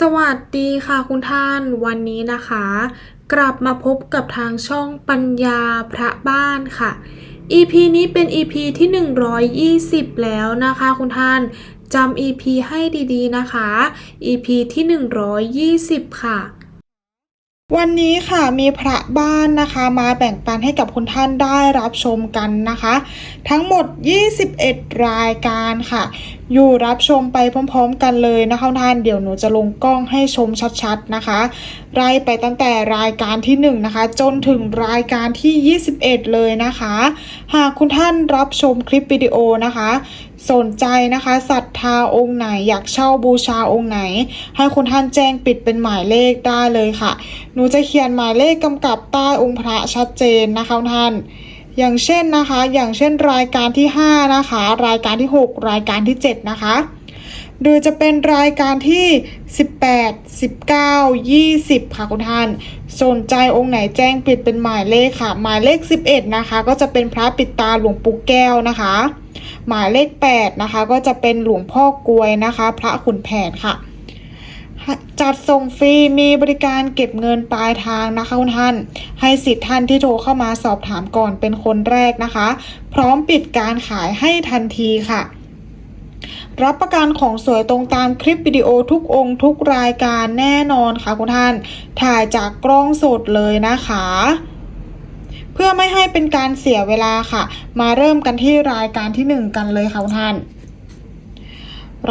สวัสดีค่ะคุณท่านวันนี้นะคะ กลับมาพบกับทางช่องปัญญาพระบ้านค่ะ EP นี้เป็น EP ที่ 120 แล้วนะคะคุณท่านจำ EP ให้ดีๆนะคะ EP ที่ 120 ค่ะ วันนี้ค่ะมีพระบ้านนะคะมาแบ่งปันให้กับคุณท่านได้รับชมกันนะคะ ทั้งหมด 21 รายการค่ะอยู่รับชมไปพร้อม ๆ กันเลยนะคะท่านเดี๋ยวหนูจะลงกล้องให้ชมชัดๆนะคะ ไล่ไปตั้งแต่รายการที่ 1 นะคะ จนถึงรายการที่ 21 เลยนะคะ หากคุณท่านรับชมคลิปวิดีโอนะคะ สนใจนะคะศรัทธาองค์ไหนอยากเช่าบูชาองค์ไหน ให้คุณท่านแจ้งปิดเป็นหมายเลขได้เลยค่ะ หนูจะเขียนหมายเลขกำกับใต้องค์พระชัดเจนนะคะท่าน อย่างเช่นนะคะ อย่างเช่นรายการที่ 5 นะคะ รายการที่ 6 รายการที่ 7 นะคะ หรือจะเป็นรายการที่ 18 19 20 ค่ะคุณท่าน สนใจองค์ไหนแจ้งปิดเป็นหมายเลขค่ะ หมายเลข 11 นะคะ ก็จะเป็นพระปิดตาหลวงปู่แก้วนะคะ หมายเลข 8 นะคะ ก็จะเป็นหลวงพ่อกลวยนะคะ พระขุนแผนค่ะ จัดส่งฟรีมีบริการเก็บเงินปลายทางนะคะคุณท่าน ให้สิทธิ์ท่านที่โทรเข้ามาสอบถามก่อนเป็นคนแรกนะคะ พร้อมปิดการขายให้ทันทีค่ะ รับประกันของสวยตรงตามคลิปวิดีโอทุกองค์ทุกรายการแน่นอนค่ะคุณท่าน ถ่ายจากกล้องสดเลยนะคะเพื่อไม่ให้เป็นการเสียเวลาค่ะ มาเริ่มกันที่รายการที่หนึ่งกันเลยค่ะคุณท่าน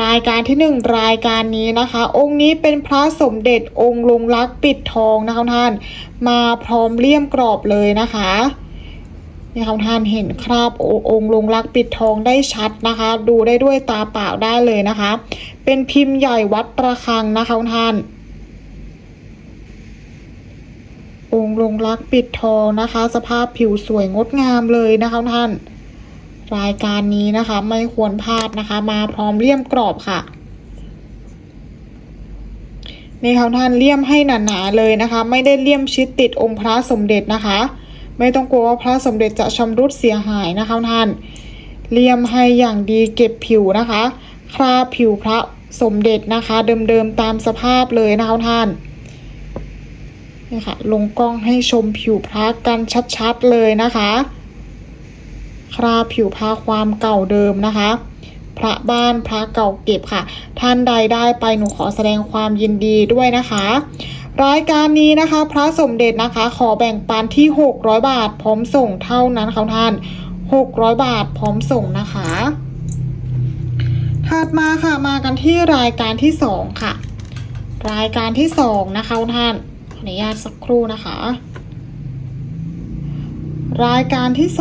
รายการที่หนึ่งรายการนี้นะคะ องค์นี้เป็นพระสมเด็จองค์ลงรักปิดทองนะคะท่าน มาพร้อมเลี่ยมกรอบเลยนะคะนี่ค่ะท่านเห็นคราบองค์ลงรักปิดทองได้ชัดนะคะ ดูได้ด้วยตาเปล่าได้เลยนะคะ เป็นพิมพ์ใหญ่วัดประคังนะคะท่านองค์ลงรักปิดทองนะคะ สภาพผิวสวยงดงามเลยนะคะท่าน รายการนี้นะคะ ไม่ควรพลาดนะคะ มาพร้อมเลี่ยมกรอบค่ะนี่ค่ะท่านเลี่ยมให้หนาๆเลยนะคะ ไม่ได้เลี่ยมชิดติดองค์พระสมเด็จนะคะ ไม่ต้องกลัวว่าพระสมเด็จจะชำรุดเสียหายนะคะท่านเลี่ยมให้อย่างดีเก็บผิวนะคะ คราผิวพระสมเด็จนะคะ เดิมๆตามสภาพเลยนะคะท่านนี่ค่ะลงกล้องให้ชมผิวพระกันชัดๆเลยนะคะ คราผิวพระความเก่าเดิมนะคะ พระบ้านพระเก่าเก็บค่ะ ท่านใดได้ไปหนูขอแสดงความยินดีด้วยนะคะรายการนี้นะคะ พระสมเด็จนะคะ ขอแบ่งปันที่ 600 บาท พร้อมส่งเท่านั้นค่ะท่าน 600 บาท พร้อมส่งนะคะ ถัดมาค่ะมากันที่รายการที่ 2 ค่ะ รายการที่ 2 นะคะท่านขออนุญาตสักครู่นะคะ รายการที่ 2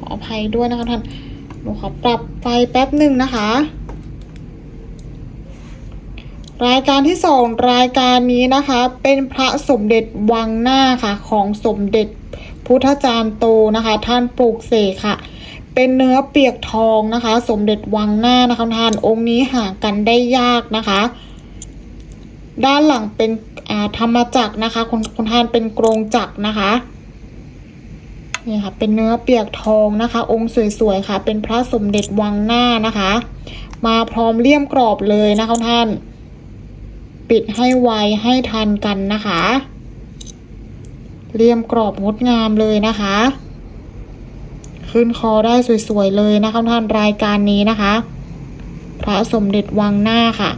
ข ออภัยด้วยนะคะท่านหนูขอปรับไฟแป๊บหนึ่งนะคะ รายการที่สองรายการนี้นะคะ เป็นพระสมเด็จวังหน้าค่ะของสมเด็จพุทธจารย์โตนะคะ ท่านปลูกเสกค่ะ เป็นเนื้อเปียกทองนะคะ สมเด็จวังหน้านะคะท่านองค์นี้หากันได้ยากนะคะ ด้านหลังเป็นธรรมจักรนะคะคุณคุณท่านเป็นกรงจักรนะคะ นี่ค่ะ เป็นเนื้อเปียกทองนะคะ องค์สวยๆค่ะ เป็นพระสมเด็จวังหน้านะคะ มาพร้อมเลี่ยมกรอบเลยนะคะท่าน ปิดให้ไวให้ทันกันนะคะเลี่ยมกรอบงดงามเลยนะคะ ขึ้นคอได้สวยๆเลยนะคะท่านรายการนี้นะคะ พระสมเด็จวังหน้าค่ะ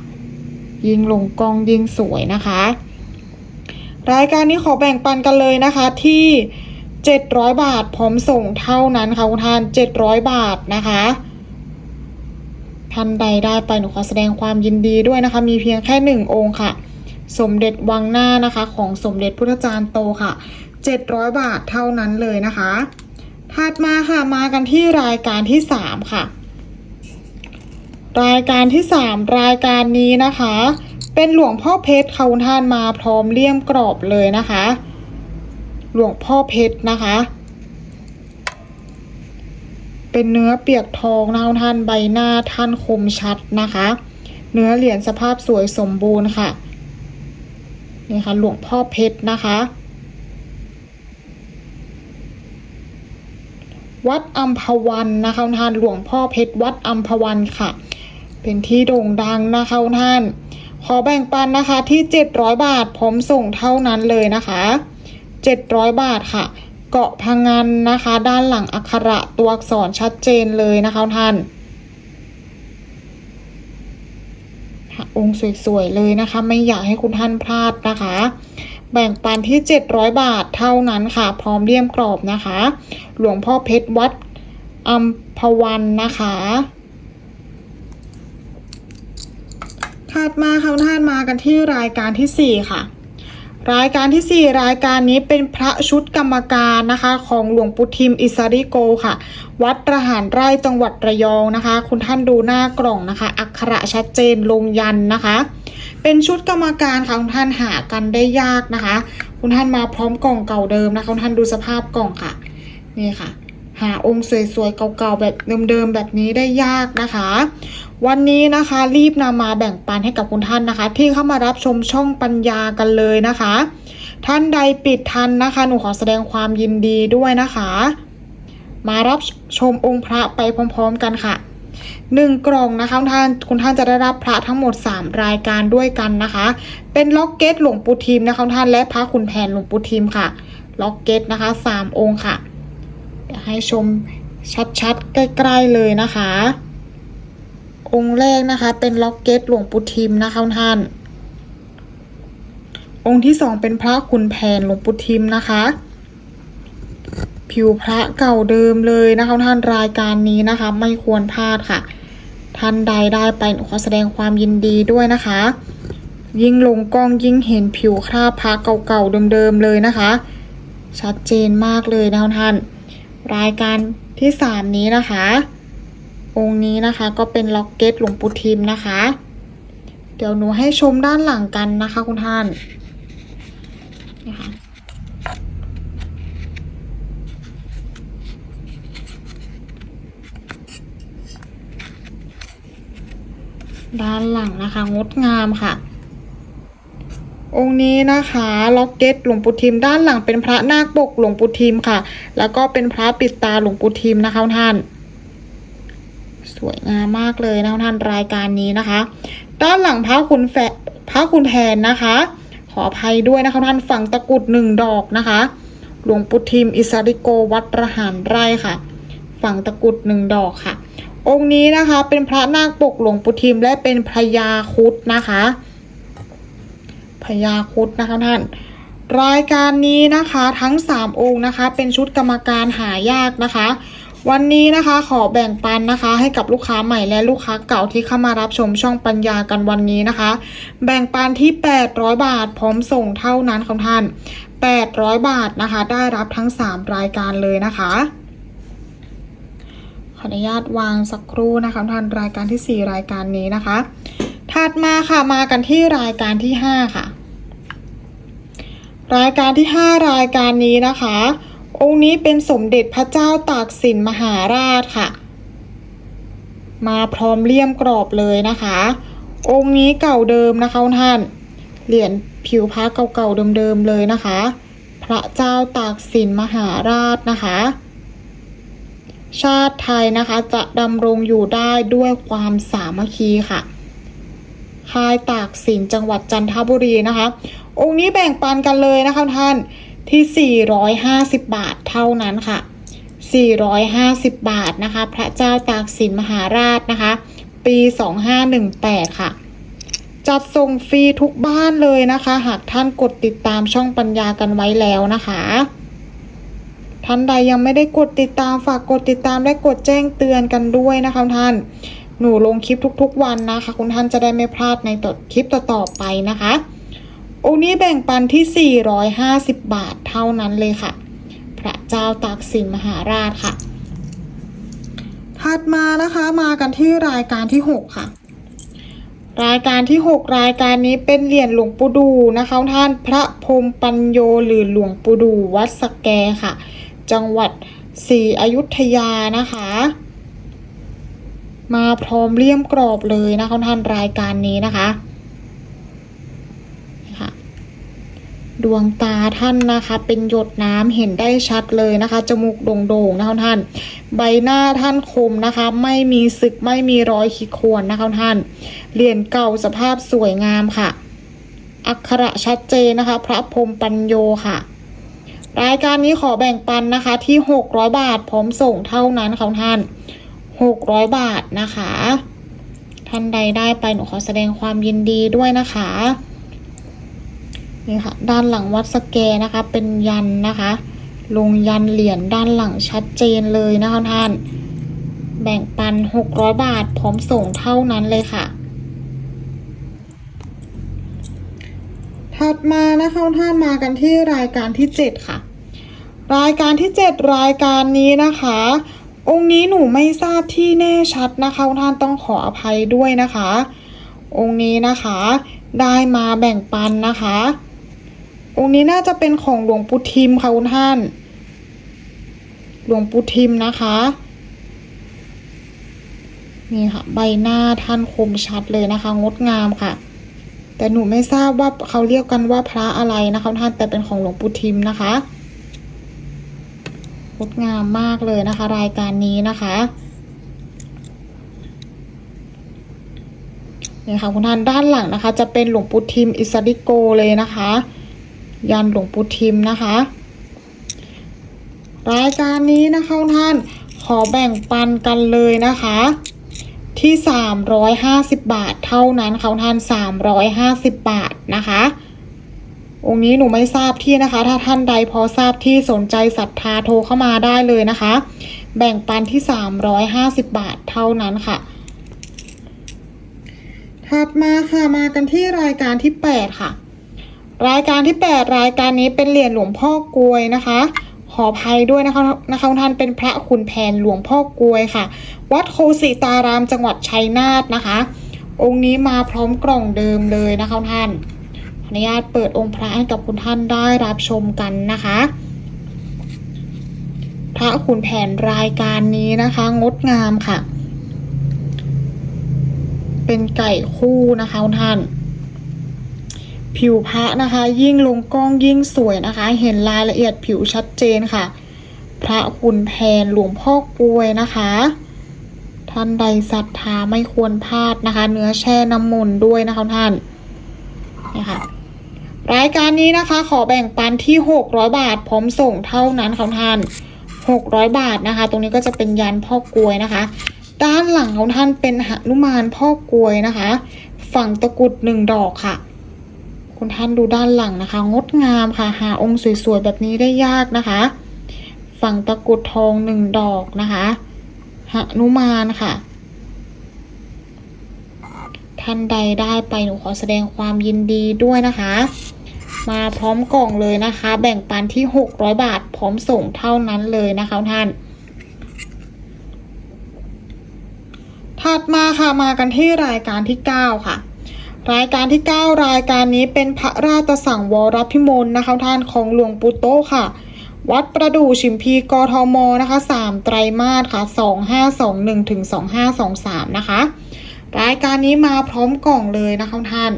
ยิงลงกองยิงสวยนะคะ รายการนี้ขอแบ่งปันกันเลยนะคะที่ 700 บาทพร้อมส่งเท่านั้นค่ะคุณท่าน 700 บาทนะคะท่านใดได้ไปหนูขอแสดงความยินดีด้วยนะคะ มีเพียงแค่หนึ่งองค์ค่ะ สมเด็จวังหน้านะคะ ของสมเด็จพุทธจารย์โตค่ะ 700 บาทเท่านั้นเลยนะคะถัดมาค่ะมากันที่รายการที่ 3 ค่ะ รายการที่ 3 รายการนี้นะคะ เป็นหลวงพ่อเพชรค่ะคุณท่านมาพร้อมเลี่ยมกรอบเลยนะคะ หลวงพ่อเพชรนะคะ เป็นเนื้อเปียกทองนะท่านใบหน้าท่านคมชัดนะคะ เนื้อเหรียญสภาพสวยสมบูรณ์ค่ะนี่ค่ะหลวงพ่อเพชรนะคะ วัดอัมพวันนะคะท่านหลวงพ่อเพชรวัดอัมพวันค่ะ เป็นที่โด่งดังนะคะท่านขอแบ่งปันนะคะที่ 700 บาทพร้อมส่งเท่านั้นเลยนะคะ 700 บาทค่ะ เกาะพังงานนะคะ ด้านหลังอักขระตัวอักษรชัดเจนเลยนะคะท่านองค์สวยๆเลยนะคะ ไม่อยากให้คุณท่านพลาดนะคะ แบ่งปันที่ 700 บาทเท่านั้นค่ะ พร้อมเลี่ยมกรอบนะคะ หลวงพ่อเพชรวัดอัมพวันนะคะถัดมาค่ะท่านมากันที่รายการที่ 4 ค่ะ รายการที่ 4 รายการนี้เป็นพระชุดกรรมการนะคะ ของหลวงปู่ทิมอิสริโกค่ะ วัดระหารไร่จังหวัดระยองนะคะ คุณท่านดูหน้ากล่องนะคะ อักขระชัดเจนลงยันนะคะ เป็นชุดกรรมการค่ะคุณท่านหากันได้ยากนะคะ คุณท่านมาพร้อมกล่องเก่าเดิมนะคะคุณท่านดูสภาพกล่องค่ะ นี่ค่ะ หาองค์สวยๆเก่าๆแบบเดิมๆแบบนี้ได้ยากนะคะ วันนี้นะคะรีบนำมาแบ่งปันให้กับคุณท่านนะคะ ที่เข้ามารับชมช่องปัญญากันเลยนะคะ ท่านใดปิดทันนะคะ หนูขอแสดงความยินดีด้วยนะคะ มารับชมองค์พระไปพร้อมๆกันค่ะหนึ่งกล่องนะคะท่านคุณท่านจะได้รับพระทั้งหมด 3 รายการด้วยกันนะคะ เป็นล็อกเก็ตหลวงปู่ทิมนะคะท่านและพระขุนแผนหลวงปู่ทิมค่ะ ล็อกเก็ตนะคะ 3 องค์ค่ะ ให้ชมชัดๆ ใกล้ๆเลยนะคะ องค์แรกนะคะ เป็นล็อกเก็ตหลวงปู่ทิมนะคะท่าน องค์ที่สองเป็นพระขุนแผนหลวงปู่ทิมนะคะ ผิวพระเก่าเดิมเลยนะคะท่านรายการนี้นะคะ ไม่ควรพลาดค่ะ ท่านใดได้ไปขอแสดงความยินดีด้วยนะคะ ยิ่งลงกล้องยิ่งเห็นผิวคราบพระเก่าๆเดิมๆเลยนะคะ ชัดเจนมากเลยนะคะท่าน รายการที่สามนี้นะคะ องค์นี้นะคะก็เป็นล็อกเก็ตหลวงปู่ทิมนะคะ เดี๋ยวหนูให้ชมด้านหลังกันนะคะคุณท่านนะคะด้านหลังนะคะ งดงามค่ะ องค์นี้นะคะล็อกเก็ตหลวงปู่ทิมด้านหลังเป็นพระนาคปกหลวงปู่ทิมค่ะ แล้วก็เป็นพระปิดตาหลวงปู่ทิมนะคะท่าน สวยงามมากเลยนะท่านรายการนี้นะคะ ด้านหลังพระคุณแฝพระคุณแผนนะคะ ขออภัยด้วยนะคะท่านฝั่งตะกุดหนึ่งดอกนะคะ หลวงปู่ทิมอิสริโกวัดระหารไร่ค่ะ ฝั่งตะกุดหนึ่งดอกค่ะ องค์นี้นะคะเป็นพระนาคปกหลวงปู่ทิมและเป็นพระยาคุดนะคะ พญาคุดนะคะท่าน รายการนี้นะคะทั้ง 3 องค์นะคะ เป็นชุดกรรมการหายากนะคะ วันนี้นะคะขอแบ่งปันนะคะ ให้กับลูกค้าใหม่และลูกค้าเก่าที่เข้ามารับชมช่องปัญญากันวันนี้นะคะ แบ่งปันที่ 800 บาท พร้อมส่งเท่านั้นของท่าน 800 บาทนะคะ ได้รับทั้ง 3 รายการเลยนะคะขออนุญาตวางสักครู่นะคะท่านรายการที่ 4 รายการนี้นะคะ ถัดมาค่ะมากันที่รายการที่ 5 ค่ะ รายการที่ 5 รายการนี้นะคะ องค์นี้เป็นสมเด็จพระเจ้าตากสินมหาราชค่ะ มาพร้อมเลี่ยมกรอบเลยนะคะ องค์นี้เก่าเดิมนะคะท่าน เหรียญผิวพระเก่าๆเดิมๆเลยนะคะ พระเจ้าตากสินมหาราชนะคะ ชาติไทยนะคะจะดำรงอยู่ได้ด้วยความสามัคคีค่ะ ค่ายตากสินจังหวัดจันทบุรีนะคะ องค์นี้แบ่งปันกันเลยนะคะท่านที่ 450 บาทเท่านั้นค่ะ 450 บาทนะคะ พระเจ้าตากสินมหาราชนะคะ ปี 2518 ค่ะ จัดส่งฟรีทุกบ้านเลยนะคะ หากท่านกดติดตามช่องปัญญากันไว้แล้วนะคะท่านใดยังไม่ได้กดติดตามฝากกดติดตามและกดแจ้งเตือนกันด้วยนะคะท่าน หนูลงคลิปทุกๆวันนะคะ คุณท่านจะได้ไม่พลาดในต่อคลิปต่อๆไปนะคะ องค์นี้แบ่งปันที่ 450 บาทเท่านั้นเลยค่ะ พระเจ้าตากสินมหาราชค่ะ ถัดมานะคะมากันที่รายการที่ 6 ค่ะ รายการที่ 6 รายการนี้เป็นเหรียญหลวงปู่ดูนะคะท่านพระพรมปัญโยหรือหลวงปู่ดูวัดสแกค่ะ จังหวัดศรีอยุธยานะคะ มาพร้อมเลี่ยมกรอบเลยนะคะท่านรายการนี้นะคะค่ะ ดวงตาท่านนะคะ เป็นหยดน้ำเห็นได้ชัดเลยนะคะ จมูกโด่งๆนะคะท่าน ใบหน้าท่านคมนะคะ ไม่มีสึกไม่มีรอยขีดข่วนนะคะท่านเหรียญเก่าสภาพสวยงามค่ะ อักขระชัดเจนนะคะ พระพรมปัญโยค่ะ รายการนี้ขอแบ่งปันนะคะที่ 600 บาทพร้อมส่งเท่านั้นค่ะท่าน 600 บาทนะคะ ท่านใดได้ไปหนูขอแสดงความยินดีด้วยนะคะ นี่ค่ะด้านหลังวัดสแกนะคะ เป็นยันนะคะ ลงยันเหรียญด้านหลังชัดเจนเลยนะคะท่าน แบ่งปัน 600 บาทพร้อมส่งเท่านั้นเลยค่ะ ถัดมานะคะท่านมากันที่รายการที่ 7 ค่ะ รายการที่ 7 รายการนี้นะคะ องค์นี้หนูไม่ทราบที่แน่ชัดนะคะท่านต้องขออภัยด้วยนะคะ องค์นี้นะคะได้มาแบ่งปันนะคะ องค์นี้น่าจะเป็นของหลวงปู่ทิมค่ะคุณท่าน หลวงปู่ทิมนะคะ นี่ค่ะ ใบหน้าท่านคมชัดเลยนะคะ งดงามค่ะ แต่หนูไม่ทราบว่าเขาเรียกกันว่าพระอะไรนะคะท่านแต่เป็นของหลวงปู่ทิมนะคะ งดงามมากเลยนะคะ รายการนี้นะคะนี่ค่ะคุณท่านด้านหลังนะคะ จะเป็นหลวงปู่ทิมอิสริโกเลยนะคะ ยันหลวงปู่ทิมนะคะ รายการนี้นะคะท่านขอแบ่งปันกันเลยนะคะ ที่ 350 บาทเท่านั้นค่ะท่าน 350 บาทนะคะองค์นี้หนูไม่ทราบที่นะคะ ถ้าท่านใดพอทราบที่สนใจศรัทธาโทรเข้ามาได้เลยนะคะ แบ่งปันที่ 350 บาทเท่านั้นค่ะ ถัดมาค่ะมากันที่รายการที่ 8 ค่ะ รายการที่ 8 รายการนี้เป็นเหรียญหลวงพ่อกลวยนะคะ ขออภัยด้วยนะคะนะคะท่านเป็นพระขุนแผนหลวงพ่อกลวยค่ะ วัดโคสิตารามจังหวัดชัยนาทนะคะ องค์นี้มาพร้อมกล่องเดิมเลยนะคะท่านขออนุญาตเปิดองค์พระให้กับคุณท่านได้รับชมกันนะคะ พระขุนแผนรายการนี้นะคะ งดงามค่ะ เป็นไก่คู่นะคะท่าน ผิวพระนะคะ ยิ่งลงกล้องยิ่งสวยนะคะ เห็นรายละเอียดผิวชัดเจนค่ะ พระขุนแผนหลวงพ่อกลวยนะคะ ท่านใดศรัทธาไม่ควรพลาดนะคะ เนื้อแช่น้ำมนต์ด้วยนะคะท่านนี่ค่ะรายการนี้นะคะ ขอแบ่งปันที่ 600 บาท พร้อมส่งเท่านั้นค่ะท่าน 600 บาทนะคะ ตรงนี้ก็จะเป็นยันพ่อกลวยนะคะ ด้านหลังของท่านเป็นหนุมานพ่อกลวยนะคะ ฝั่งตะกรุดหนึ่งดอกค่ะ คุณท่านดูด้านหลังนะคะ งดงามค่ะ หาองค์สวยๆแบบนี้ได้ยากนะคะ ฝั่งตะกรุดทองหนึ่งดอกนะคะหนุมานค่ะ ท่านใดได้ไปหนูขอแสดงความยินดีด้วยนะคะ มาพร้อมกล่องเลยนะคะ แบ่งปันที่600บาทพร้อมส่งเท่านั้นเลยนะคะท่านถัดมาค่ะมากันที่รายการที่9ค่ะ รายการที่ 9 รายการนี้เป็นพระราชสังวรพิมลนะคะท่านของหลวงปู่โตค่ะ วัดประดู่ชิมพีกทมนะคะ3ไตรมาสค่ะ 2521ถึง2523 นะคะ รายการนี้มาพร้อมกล่องเลยนะคะท่าน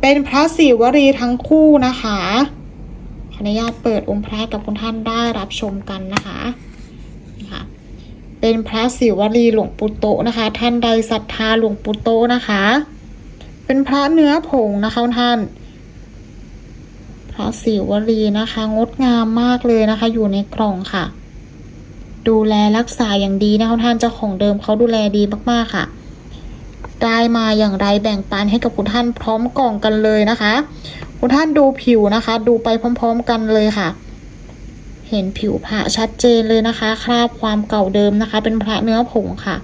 เป็นพระศิวรีทั้งคู่นะคะขออนุญาตเปิดองค์พระกับคุณท่านได้รับชมกันนะคะนี่ค่ะเป็นพระศิวลีหลวงปู่โตนะคะ ท่านใดศรัทธาหลวงปู่โตนะคะ เป็นพระเนื้อผงนะคะท่าน พระศิวลีนะคะ งดงามมากเลยนะคะ อยู่ในกล่องค่ะ ดูแลรักษาอย่างดีนะคะท่านเจ้าของเดิมเขาดูแลดีมากๆค่ะได้มาอย่างไรแบ่งปันให้กับคุณท่านพร้อมกล่องกันเลยนะคะ คุณท่านดูผิวนะคะ ดูไปพร้อม ๆ กันเลยค่ะ เห็นผิวพระชัดเจนเลยนะคะ คราบความเก่าเดิมนะคะ เป็นพระเนื้อผงค่ะ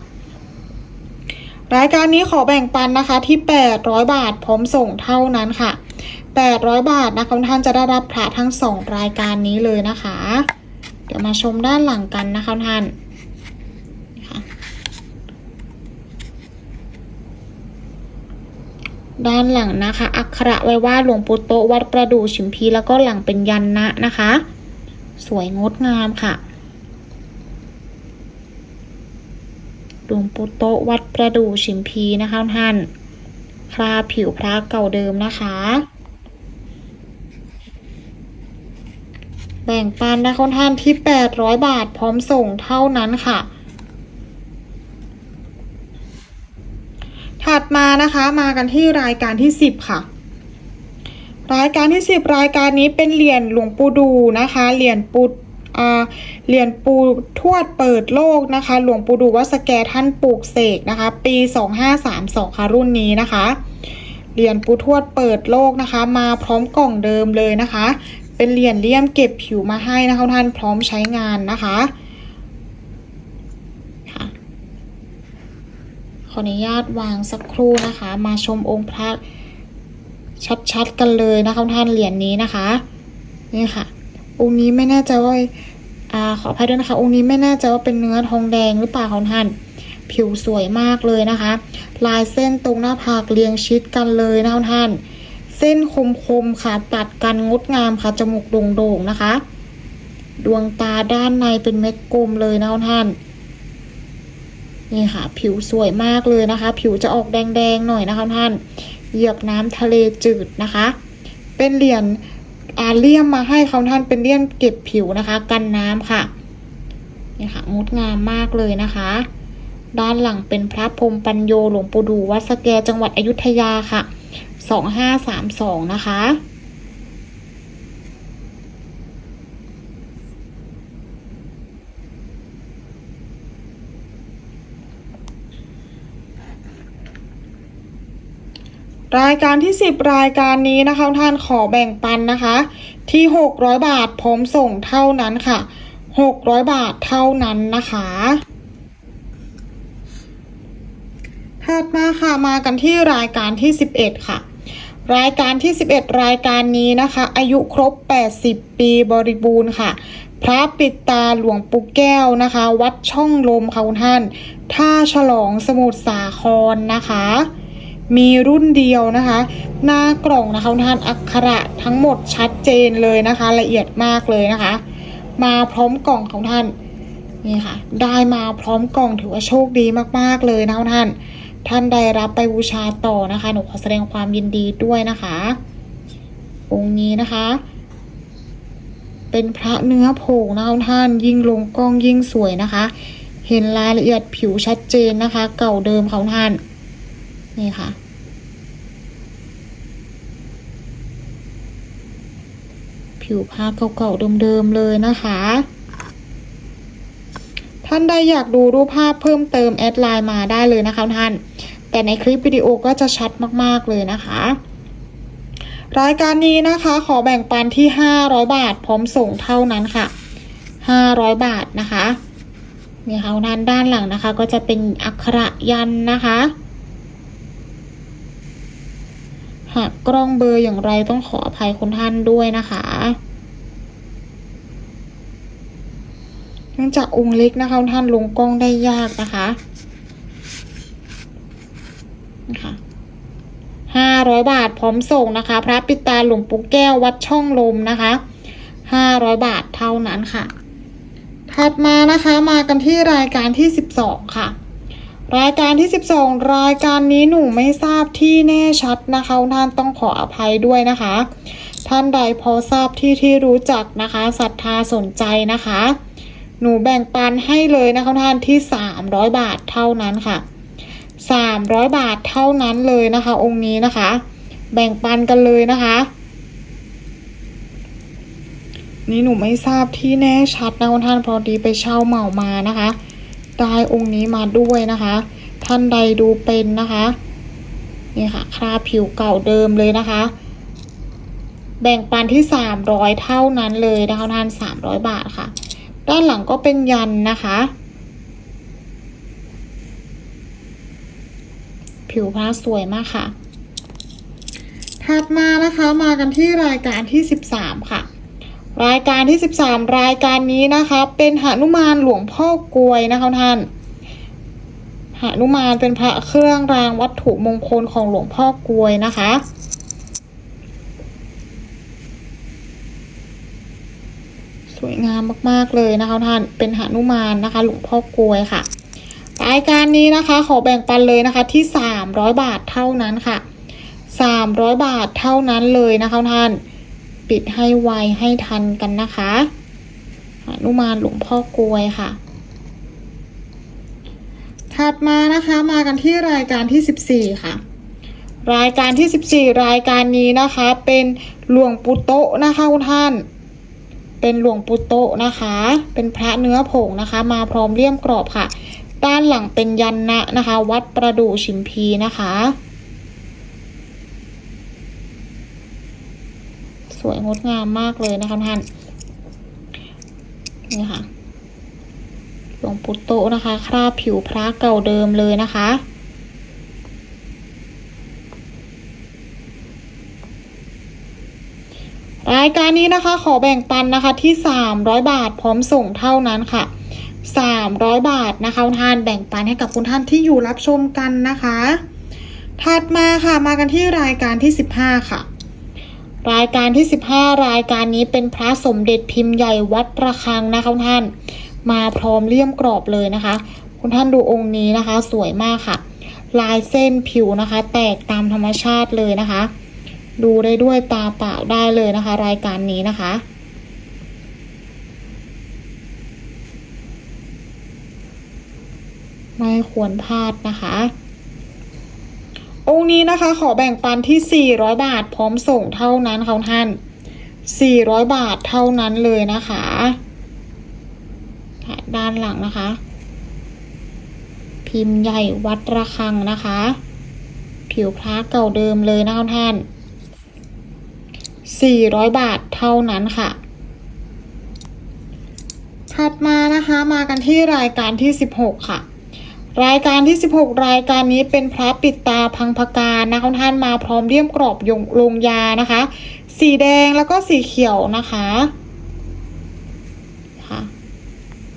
รายการนี้ขอแบ่งปันนะคะที่ 800 บาทพร้อมส่งเท่านั้นค่ะ 800 บาทนะคะท่านจะได้รับพระทั้งสองรายการนี้เลยนะคะ เดี๋ยวมาชมด้านหลังกันนะคะท่านด้านหลังนะคะ อักขระไว้ว่าหลวงปู่โตวัดประดู่ชิมพีแล้วก็หลังเป็นยันนะนะคะ สวยงดงามค่ะ หลวงปู่โตวัดประดู่ชิมพีนะคะท่านคราผิวพระเก่าเดิมนะคะ แบ่งปันนะคะท่านที่ 800 บาทพร้อมส่งเท่านั้นค่ะ ถัดมานะคะมากันที่รายการที่ 10 ค่ะรายการที่ 10 รายการนี้เป็นเหรียญหลวงปู่ดูนะคะ เหรียญปู เหรียญปูทวดเปิดโลกนะคะ หลวงปู่ดูวัดสแกท่านปลูกเสกนะคะ ปี 2532 ค่ะรุ่นนี้นะคะ เหรียญปูทวดเปิดโลกนะคะ มาพร้อมกล่องเดิมเลยนะคะ เป็นเหรียญเลี่ยมเก็บผิวมาให้นะคะท่านพร้อมใช้งานนะคะค่ะขออนุญาตวางสักครู่นะคะ มาชมองค์พระชัดๆกันเลยนะคะท่านเหรียญนี้นะคะ นี่ค่ะ องค์นี้ไม่แน่ใจว่าอ่าขออภัยด้วยนะคะ องค์นี้ไม่แน่ใจว่าเป็นเนื้อทองแดงหรือเปล่าของท่าน ผิวสวยมากเลยนะคะ ลายเส้นตรงหน้าผากเรียงชิดกันเลยนะท่าน เส้นคมๆค่ะตัดกันงดงามค่ะจมูกโด่งๆนะคะ ดวงตาด้านในเป็นเม็ดกลมเลยนะท่านนี่ค่ะ ผิวสวยมากเลยนะคะ ผิวจะออกแดงๆหน่อยนะคะท่าน เหยือกน้ำทะเลจืดนะคะ เป็นเหรียญ เลี่ยมมาให้เขาท่านเป็นเลี่ยมเก็บผิวนะคะ กันน้ำค่ะนี่ค่ะงดงามมากเลยนะคะ ด้านหลังเป็นพระพรมปัญโยหลวงปู่ดูวัดสแกจังหวัดอยุธยาค่ะสองห้าสามสองนะคะ รายการที่ 10 รายการนี้นะคะท่านขอแบ่งปันนะคะ ที่ 600 บาทพร้อมส่งเท่านั้นค่ะ 600 บาทเท่านั้นนะคะ ถัดมาค่ะมากันที่รายการที่ 11 ค่ะ รายการที่ 11 รายการนี้นะคะ อายุครบ 80 ปีบริบูรณ์ค่ะ พระปิดตาหลวงปู่แก้วนะคะ วัดช่องลมค่ะคุณท่าน ท่าฉลองสมุทรสาครนะคะ มีรุ่นเดียวนะคะ หน้ากล่องนะคะท่านอักขระทั้งหมดชัดเจนเลยนะคะ ละเอียดมากเลยนะคะ มาพร้อมกล่องของท่านนี่ค่ะ ได้มาพร้อมกล่องถือว่าโชคดีมากๆเลยนะคะท่าน ท่านใดรับไปบูชาต่อนะคะ หนูขอแสดงความยินดีด้วยนะคะ องค์นี้นะคะ เป็นพระเนื้อผงนะคะท่าน ยิ่งลงกล้องยิ่งสวยนะคะ เห็นรายละเอียดผิวชัดเจนนะคะ เก่าเดิมของท่าน นี่ค่ะ ผิวผ้าเก่าๆเดิมๆเลยนะคะ ท่านใดอยากดูรูปภาพเพิ่มเติมแอดไลน์มาได้เลยนะคะท่าน แต่ในคลิปวิดีโอก็จะชัดมากๆเลยนะคะ รายการนี้นะคะขอแบ่งปันที่ 500 บาทพร้อมส่งเท่านั้นค่ะ 500 บาทนะคะนี่ค่ะด้านด้านหลังนะคะ ก็จะเป็นอักขระยันนะคะ หากกล้องเบอร์อย่างไรต้องขออภัยคุณท่านด้วยนะคะเนื่องจากองค์เล็กนะคะท่านลงกล้องได้ยากนะคะนะคะห้าร้อยบาทพร้อมส่งนะคะ พระปิตาหลวงปู่แก้ววัดช่องลมนะคะห้าร้อยบาทเท่านั้นค่ะ ถัดมานะคะมากันที่รายการที่สิบสองค่ะ รายการที่ 12 รายการนี้หนูไม่ทราบที่แน่ชัดนะคะท่านต้องขออภัยด้วยนะคะ ท่านใดพอทราบที่ที่รู้จักนะคะศรัทธาสนใจนะคะ หนูแบ่งปันให้เลยนะคะท่านที่ 300 บาทเท่านั้นค่ะ 300 บาทเท่านั้นเลยนะคะ องค์นี้นะคะ แบ่งปันกันเลยนะคะ นี่หนูไม่ทราบที่แน่ชัดนะคะท่านพอดีไปเช่าเหมามานะคะ ได้องค์นี้มาด้วยนะคะ ท่านใดดูเป็นนะคะนี่ค่ะคราผิวเก่าเดิมเลยนะคะ แบ่งปันที่สามร้อยเท่านั้นเลยนะคะท่านสามร้อยบาทค่ะ ด้านหลังก็เป็นยันนะคะ ผิวพระสวยมากค่ะถัดมานะคะมากันที่รายการที่สิบสามค่ะ รายการที่ 13 รายการนี้นะคะ เป็นหนุมานหลวงพ่อกลวยนะคะท่านหนุมานเป็นพระเครื่องรางวัตถุมงคลของหลวงพ่อกลวยนะคะสวยงามมากๆเลยนะคะท่านเป็นหนุมานนะคะ หลวงพ่อกลวยค่ะ รายการนี้นะคะขอแบ่งปันเลยนะคะที่ 300 บาทเท่านั้นค่ะ 300 บาทเท่านั้นเลยนะคะท่าน ปิดให้ไวให้ทันกันนะคะนุมานหลวงพ่อกลวยค่ะ ถัดมานะคะมากันที่รายการที่ 14 ค่ะ รายการที่ 14 รายการนี้นะคะ เป็นหลวงปู่โตะนะคะคุณท่าน เป็นหลวงปู่โตะนะคะ เป็นพระเนื้อผงนะคะ มาพร้อมเลี่ยมกรอบค่ะ ด้านหลังเป็นยันนะนะคะ วัดประดู่ชิมพีนะคะ สวยงดงามมากเลยนะคะท่านนี่ค่ะหลวงปู่โตนะคะ คราบผิวพระเก่าเดิมเลยนะคะรายการนี้นะคะขอแบ่งปันนะคะที่ 300 บาทพร้อมส่งเท่านั้นค่ะ 300 บาทนะคะท่านแบ่งปันให้กับคุณท่านที่อยู่รับชมกันนะคะ ถัดมาค่ะมากันที่รายการที่ 15 ค่ะ รายการที่ 15 รายการนี้เป็นพระสมเด็จพิมพ์ใหญ่วัดระฆังนะคะคุณท่าน มาพร้อมเลี่ยมกรอบเลยนะคะ คุณท่านดูองค์นี้นะคะ สวยมากค่ะ ลายเส้นผิวนะคะ แตกตามธรรมชาติเลยนะคะ ดูได้ด้วยตาเปล่าได้เลยนะคะ รายการนี้นะคะไม่ควรพลาดนะคะ องค์นี้นะคะขอแบ่งปันที่ 400 บาทพร้อมส่งเท่านั้นค่ะท่าน 400 บาทเท่านั้นเลยนะคะด้านหลังนะคะ พิมพ์ใหญ่วัดระฆังนะคะ ผิวพระเก่าเดิมเลยนะคะท่าน 400 บาทเท่านั้นค่ะ ถัดมานะคะมากันที่รายการที่ 16 ค่ะ รายการที่ 16 รายการนี้เป็นพระปิดตาพังพการนะคะท่านมาพร้อมเลี่ยมกรอบยงลงยานะคะ สีแดงแล้วก็สีเขียวนะคะค่ะ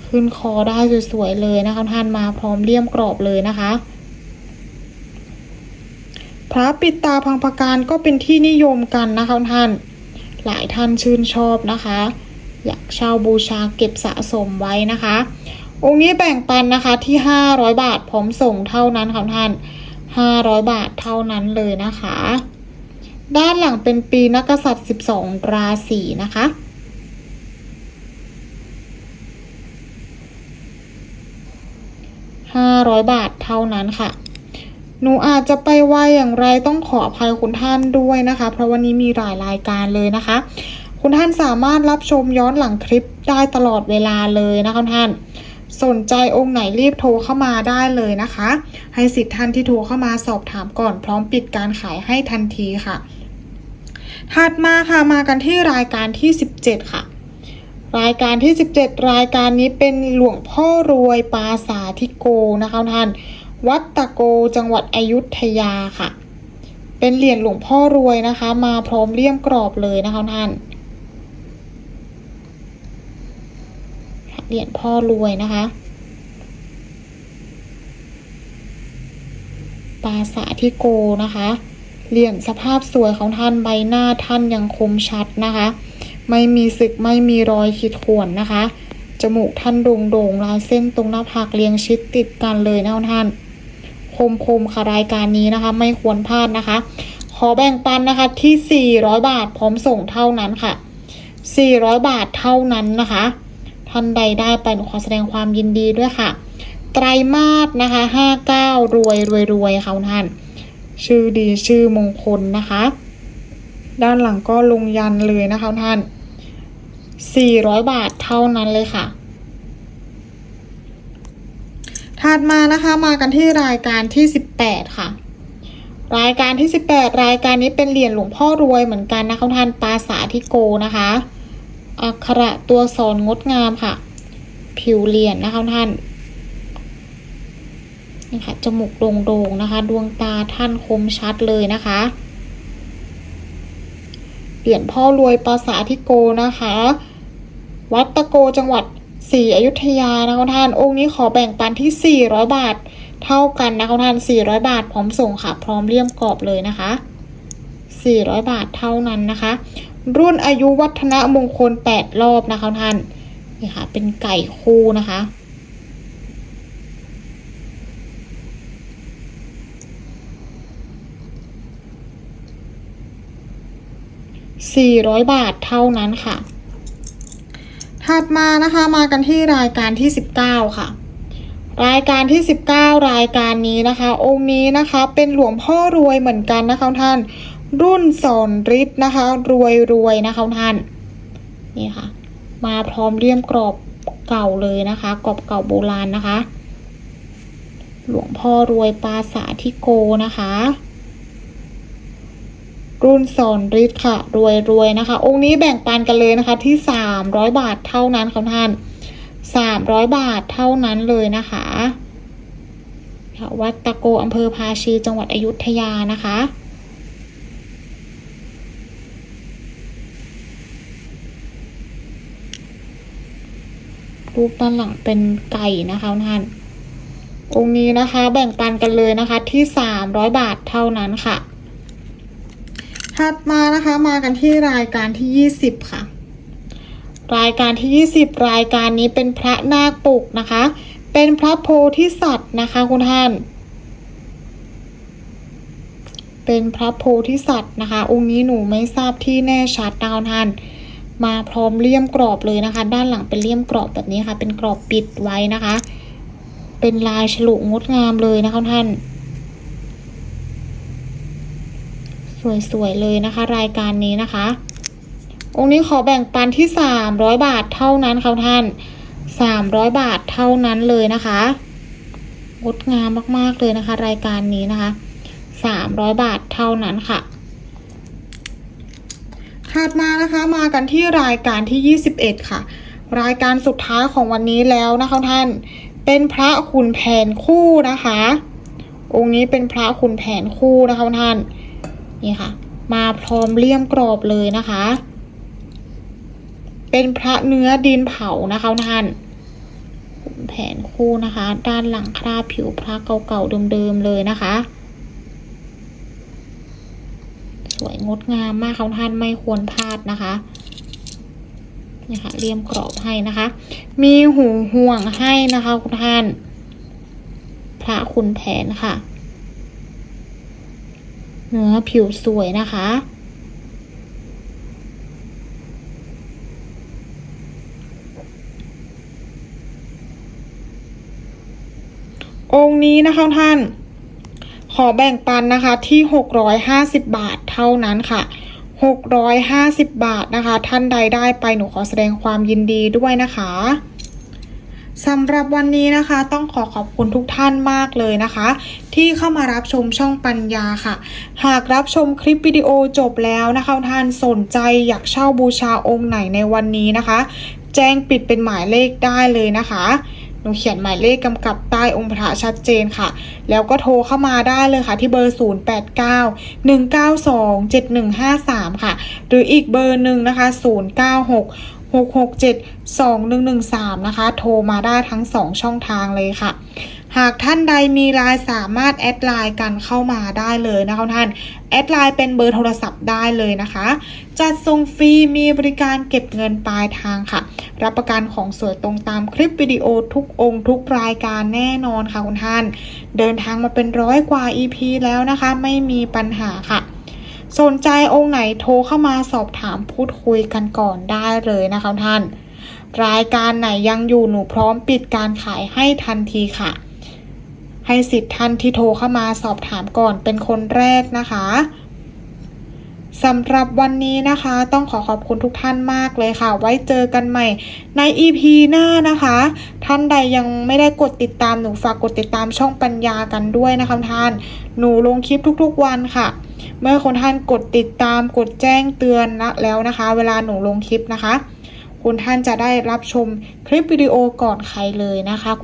ขึ้นคอได้สวยๆเลยนะคะท่านมาพร้อมเลี่ยมกรอบเลยนะคะ พระปิดตาพังพการก็เป็นที่นิยมกันนะคะท่าน หลายท่านชื่นชอบนะคะ อยากเช่าบูชาเก็บสะสมไว้นะคะ องค์นี้แบ่งปันนะคะที่500บาทพร้อมส่งเท่านั้นค่ะท่าน500บาทเท่านั้นเลยนะคะ ด้านหลังเป็นปีนักษัตริย์12ราศีนะคะ500บาทเท่านั้นค่ะหนูอาจจะไปไวอย่างไรต้องขออภัยคุณท่านด้วยนะคะ เพราะวันนี้มีหลายรายการเลยนะคะ คุณท่านสามารถรับชมย้อนหลังคลิปได้ตลอดเวลาเลยนะคะท่าน สนใจองค์ไหนรีบโทรเข้ามาได้เลยนะคะ ให้สิทธิ์ท่านที่โทรเข้ามาสอบถามก่อนพร้อมปิดการขายให้ทันทีค่ะ ถัดมาค่ะมากันที่รายการที่ 17 ค่ะ รายการที่ 17 รายการนี้เป็นหลวงพ่อรวยปาสาธิโกนะคะท่าน วัดตะโกจังหวัดอยุธยาค่ะ เป็นเหรียญหลวงพ่อรวยนะคะ มาพร้อมเลี่ยมกรอบเลยนะคะท่าน เหรียญพ่อรวยนะคะ ปาสาธิโกนะคะ เหรียญสภาพสวยของท่านใบหน้าท่านยังคมชัดนะคะ ไม่มีสึกไม่มีรอยขีดข่วนนะคะ จมูกท่านโด่งๆลายเส้นตรงหน้าผากเรียงชิดติดกันเลยนะท่านคมคมๆค่ะรายการนี้นะคะ ไม่ควรพลาดนะคะ ขอแบ่งปันนะคะที่ 400 บาทพร้อมส่งเท่านั้นค่ะ 400 บาทเท่านั้นนะคะ ท่านใดได้ไปหนูขอแสดงความยินดีด้วยค่ะ ไตรมาสนะคะ59รวยรวยรวยค่ะท่าน ชื่อดีชื่อมงคลนะคะ ด้านหลังก็ลงยันเลยนะคะท่าน400บาทเท่านั้นเลยค่ะถัดมานะคะมากันที่รายการที่18ค่ะรายการที่ 18 รายการนี้เป็นเหรียญหลวงพ่อรวยเหมือนกันนะคะท่านปาสาธิโกนะคะ อักขระตัวสอนงดงามค่ะ ผิวเรียญนะคะท่านนี่ค่ะจมูกโด่งๆนะคะ ดวงตาท่านคมชัดเลยนะคะเหรียญพ่อรวยปราสาทธิโกนะคะ วัดตะโกจังหวัดศรีอยุธยานะคะท่านองค์นี้ขอแบ่งปันที่ 400 บาทเท่ากันนะคะท่าน 400 บาทพร้อมส่งค่ะ พร้อมเลี่ยมกรอบเลยนะคะ 400 บาทเท่านั้นนะคะ รุ่นอายุวัฒนมงคล8รอบนะคะท่านนี่ค่ะ เป็นไก่คู่นะคะ400 400บาทเท่านั้นค่ะ ถัดมานะคะมากันที่รายการที่19ค่ะรายการที่ 19 รายการนี้นะคะ องค์นี้นะคะเป็นหลวงพ่อรวยเหมือนกันนะคะท่าน รุ่นสอนฤทธิ์นะคะ รวยรวยนะคะท่านนี่ค่ะ มาพร้อมเลี่ยมกรอบเก่าเลยนะคะ กรอบเก่าโบราณนะคะ หลวงพ่อรวยปราสาธิโกนะคะ รุ่นสอนฤทธิ์ค่ะ รวยรวยนะคะ องค์นี้แบ่งปันกันเลยนะคะที่300บาทเท่านั้นค่ะท่าน300บาทเท่านั้นเลยนะคะค่ะวัดตะโกอำเภอภาชีจังหวัดอยุธยานะคะ รูปด้านหลังเป็นไก่นะคะท่านองค์นี้นะคะแบ่งปันกันเลยนะคะที่300บาทเท่านั้นค่ะถัดมานะคะมากันที่รายการที่20ค่ะ รายการที่20รายการนี้เป็นพระนาคปลุกนะคะ เป็นพระโพธิสัตว์นะคะคุณท่าน เป็นพระโพธิสัตว์นะคะ องค์นี้หนูไม่ทราบที่แน่ชัดนะคุณท่าน มาพร้อมเลี่ยมกรอบเลยนะคะ ด้านหลังเป็นเลี่ยมกรอบแบบนี้ค่ะ เป็นกรอบปิดไว้นะคะ เป็นลายฉลุงดงามเลยนะคะท่าน สวยๆเลยนะคะ รายการนี้นะคะ องค์นี้ขอแบ่งปันที่สามร้อยบาทเท่านั้นค่ะท่านสามร้อยบาทเท่านั้นเลยนะคะงดงามมากๆเลยนะคะ รายการนี้นะคะสามร้อยบาทเท่านั้นค่ะ ถัดมานะคะมากันที่รายการที่ 21 ค่ะ รายการสุดท้ายของวันนี้แล้วนะคะท่าน เป็นพระขุนแผนคู่นะคะ องค์นี้เป็นพระขุนแผนคู่นะคะท่าน นี่ค่ะ มาพร้อมเลี่ยมกรอบเลยนะคะ เป็นพระเนื้อดินเผานะคะท่านขุนแผนคู่นะคะ ด้านหลังคราบผิวพระเก่าๆเดิมๆเลยนะคะ สวยงดงามมากค่ะท่านไม่ควรพลาดนะคะนี่ค่ะเลียมกรอบให้นะคะ มีหูห่วงให้นะคะคุณท่าน พระขุนแผนค่ะ เนื้อผิวสวยนะคะ องค์นี้นะคะท่าน ขอแบ่งปันนะคะที่ 650 บาทเท่านั้นค่ะ 650 บาทนะคะ ท่านใดได้ไปหนูขอแสดงความยินดีด้วยนะคะสำหรับวันนี้นะคะต้องขอขอบคุณทุกท่านมากเลยนะคะ ที่เข้ามารับชมช่องปัญญาค่ะ หากรับชมคลิปวิดีโอจบแล้วนะคะท่านสนใจอยากเช่าบูชาองค์ไหนในวันนี้นะคะ แจ้งปิดเป็นหมายเลขได้เลยนะคะ นูเขียนหมายเลขกำกับใต้องค์พระชัดเจนค่ะ แล้วก็โทรเข้ามาได้เลยค่ะ ที่เบอร์ 089 192 7153 ค่ะ หรืออีกเบอร์หนึ่งนะคะ 096 667 2113 นะคะ โทรมาได้ทั้ง 2 ช่องทางเลยค่ะ หากท่านใดมีไลน์สามารถแอดไลน์กันเข้ามาได้เลยนะคะท่านแอดไลน์เป็นเบอร์โทรศัพท์ได้เลยนะคะ จัดส่งฟรีมีบริการเก็บเงินปลายทางค่ะ รับประกันของสวยตรงตามคลิปวิดีโอทุกองค์ทุกรายการแน่นอนค่ะคุณท่าน เดินทางมาเป็นร้อยกว่า EP แล้วนะคะ ไม่มีปัญหาค่ะสนใจองค์ไหนโทรเข้ามาสอบถามพูดคุยกันก่อนได้เลยนะคะท่าน รายการไหนยังอยู่หนูพร้อมปิดการขายให้ทันทีค่ะ ให้สิทธิ์ท่านที่โทรเข้ามาสอบถามก่อนเป็นคนแรกนะคะสำหรับวันนี้นะคะ ต้องขอขอบคุณทุกท่านมากเลยค่ะ ไว้เจอกันใหม่ใน EP หน้านะคะ ท่านใดยังไม่ได้กดติดตามหนูฝากกดติดตามช่องปัญญากันด้วยนะคะท่าน หนูลงคลิปทุกๆวันค่ะ เมื่อคนท่านกดติดตามกดแจ้งเตือนนะแล้วนะคะ เวลาหนูลงคลิปนะคะ คุณท่านจะได้รับชมคลิปวิดีโอก่อนใครเลยนะคะคุณ